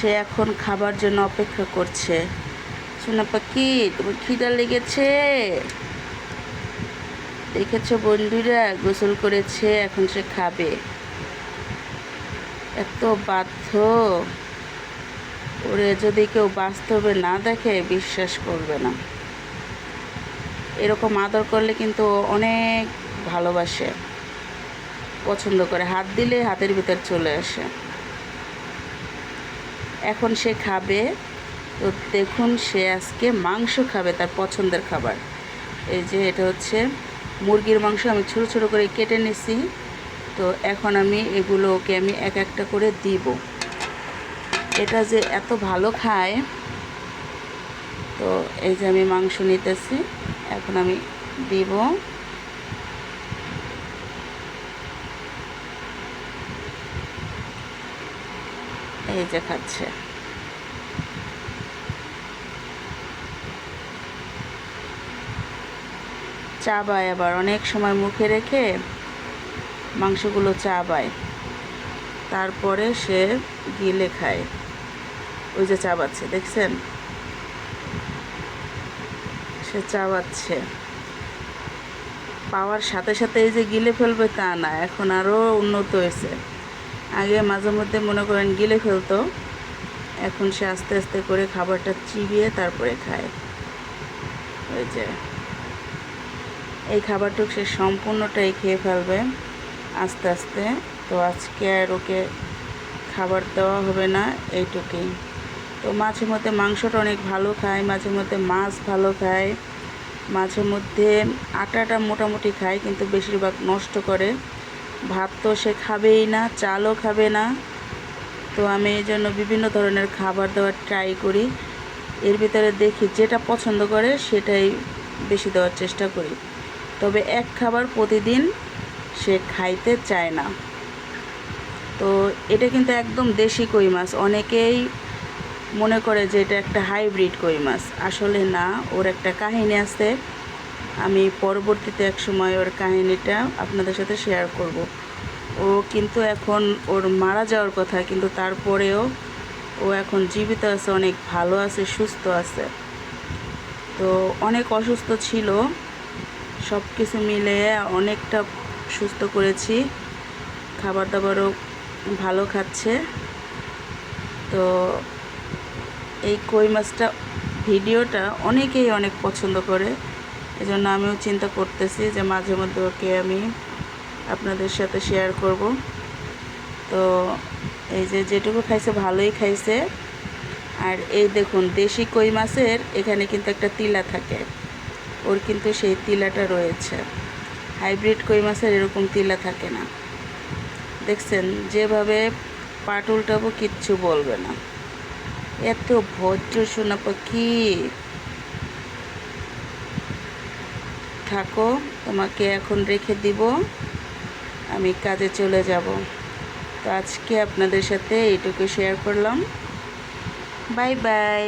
সে এখন খাবার জন্য অপেক্ষা করছে। সোনা পাখি, তোমার খিদা লেগেছে? দেখেছ বন্ধুরা, গোসল করেছে, এখন সে খাবে। এত বাধ্য। ওরে যদি কেউ বাস্তবে না দেখে, বিশ্বাস করবে না। এরকম আদর করলে কিন্তু অনেক ভালোবাসে। পছন্দ করে। হাত দিলে হাতের ভিতর চলে আসে। এখন সে খাবে। তো দেখুন সে আজকে মাংস খাবে, তার পছন্দের খাবার। এই যে এটা হচ্ছে মুরগির মাংস, আমি ছোটো ছোটো করে কেটে নিছি। তো এখন আমি এগুলো ওকে আমি এক একটা করে দিব। এটা যে এত ভালো খায়। তো এই যে আমি মাংস নিতেছি, এখন আমি দিব। এই যে খাচ্ছে। চাবায় আবার অনেক সময় মুখে রেখে মাংসগুলো চা চাবায় তারপরে সে গিলে খায়। ওই যে চাবাচ্ছে দেখছেন? সে চা চাবাচ্ছে পাওয়ার সাথে সাথে এই যে গিলে ফেলবে তা না, এখন আরও উন্নত হয়েছে। আগে মাঝে মধ্যে মনে করেন গিলে ফেলতো। এখন সে আস্তে আস্তে করে খাবারটা চিবিয়ে তারপরে খায়। ওই যে। এই খাবারটুক সে সম্পূর্ণটাই খেয়ে ফেলবে আস্তে আস্তে। তো আজকে আর ওকে খাবার দেওয়া হবে না এইটুকুই। তো মাঝে মধ্যে মাংসটা অনেক ভালো খায়, মাঝে মধ্যে মাছ ভালো খায়, মাঝে মধ্যে আটাটা মোটামুটি খায়, কিন্তু বেশিরভাগ নষ্ট করে। ভাত তো সে খাবেই না, চালও খাবে না। তো আমি এই জন্য বিভিন্ন ধরনের খাবার দেওয়ার ট্রাই করি। এর ভিতরে দেখি যেটা পছন্দ করে সেটাই বেশি দেওয়ার চেষ্টা করি। তবে এক খাবার প্রতিদিন সে খাইতে চায় না। তো এটা কিন্তু একদম দেশি কই মাছ। অনেকেই মনে করে যে এটা একটা হাইব্রিড কই মাছ। আসলে না, ওর একটা কাহিনী আছে। আমি পরবর্তীতে এক সময় ওর কাহিনীটা আপনাদের সাথে শেয়ার করব। ও কিন্তু এখন ওর মারা যাওয়ার কথা, কিন্তু তারপরেও ও এখন জীবিত আছে, অনেক ভালো আছে, সুস্থ আছে। তো অনেক অসুস্থ ছিল সব কিছু মিলে অনেকটা সুস্থ করেছি। খাবার দাবারও ভালো খাচ্ছে। তো এই কই মাছটা ভিডিওটা অনেকেই অনেক পছন্দ করে। এজন্য আমিও চিন্তা করতেছি যে মাঝে মধ্যে ওকে আমি আপনাদের সাথে শেয়ার করব। তো এই যে যেটুকু খাইছে ভালোই খাইছে। আর এই দেখুন, দেশি কই মাছের এখানে কিন্তু একটা তিলা থাকে। ওর কিন্তু সেই তিলাটা রয়েছে। হাইব্রিড কই মাছের এরকম তিলা থাকে না। দেখছেন, যেভাবে পাট উল্টাবো কিচ্ছু বলবে না। এত ভদ্র সোনা পাখি থাকো, তোমাকে এখন রেখে দিব। আমি কাজে চলে যাব। তো আজকে আপনাদের সাথে এইটুকু শেয়ার করলাম। Bye bye